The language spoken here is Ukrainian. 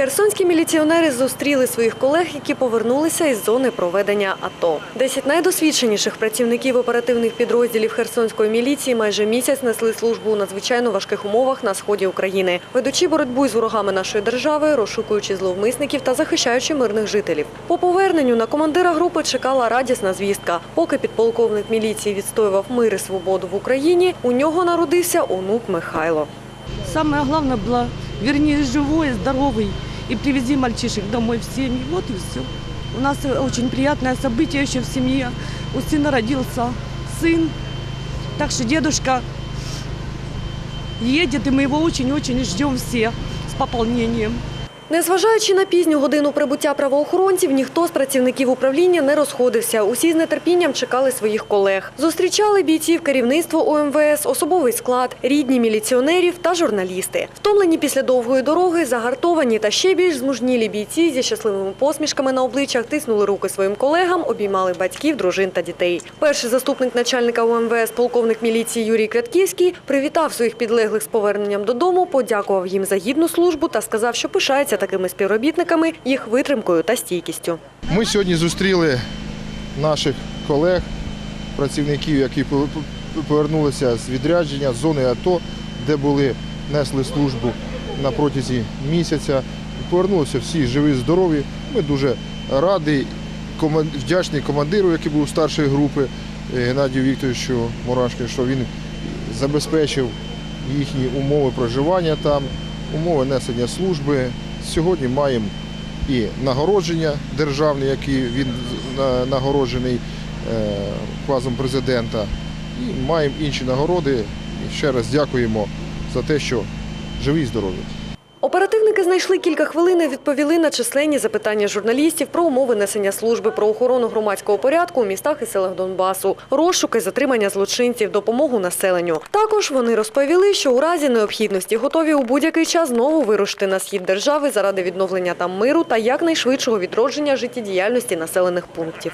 Херсонські міліціонери зустріли своїх колег, які повернулися із зони проведення АТО. Десять найдосвідченіших працівників оперативних підрозділів Херсонської міліції майже місяць несли службу у надзвичайно важких умовах на сході України, ведучи боротьбу із ворогами нашої держави, розшукуючи зловмисників та захищаючи мирних жителів. По поверненню на командира групи чекала радісна звістка. Поки підполковник міліції відстоював мир і свободу в Україні, у нього народився онук Михайло. Самое главное было, верни живой, здоровый и привези мальчишек домой в семьи. Вот и все. У нас э, очень приятное событие еще в семье. У сына родился сын. Так что дедушка едет, и мы его очень-очень ждем все с пополнением. Незважаючи на пізню годину прибуття правоохоронців, ніхто з працівників управління не розходився. Усі з нетерпінням чекали своїх колег. Зустрічали бійців керівництво ОМВС, особовий склад, рідні міліціонерів та журналісти. Втомлені після довгої дороги, загартовані та ще більш змужнілі бійці зі щасливими посмішками на обличчях тиснули руки своїм колегам, обіймали батьків, дружин та дітей. Перший заступник начальника ОМВС, полковник міліції Юрій Квятківський, привітав своїх підлеглих з поверненням додому, подякував їм за гідну службу та сказав, що пишається такими співробітниками, їх витримкою та стійкістю. Ми сьогодні зустріли наших колег, працівників, які пов- повернулися з відрядження з зони АТО, де були, несли службу на протязі місяця. Повернулися всі живі, здорові. Ми дуже раді, вдячні командиру, який був старшої групи, е, Геннадію Вікторовичу Мурашки, що він забезпечив їхні умови проживання там, умови несення служби. Сьогодні маємо і нагородження державне, який він нагороджений е, указом президента. І маємо інші нагороди. І ще раз дякуємо за те, що живі і здорові. Оперативники знайшли кілька хвилин і відповіли на численні запитання журналістів про умови несення служби, про охорону громадського порядку у містах і селах Донбасу, розшуки, затримання злочинців, допомогу населенню. Також вони розповіли, що у разі необхідності готові у будь-який час знову вирушити на схід держави заради відновлення там миру та якнайшвидшого відродження життєдіяльності населених пунктів.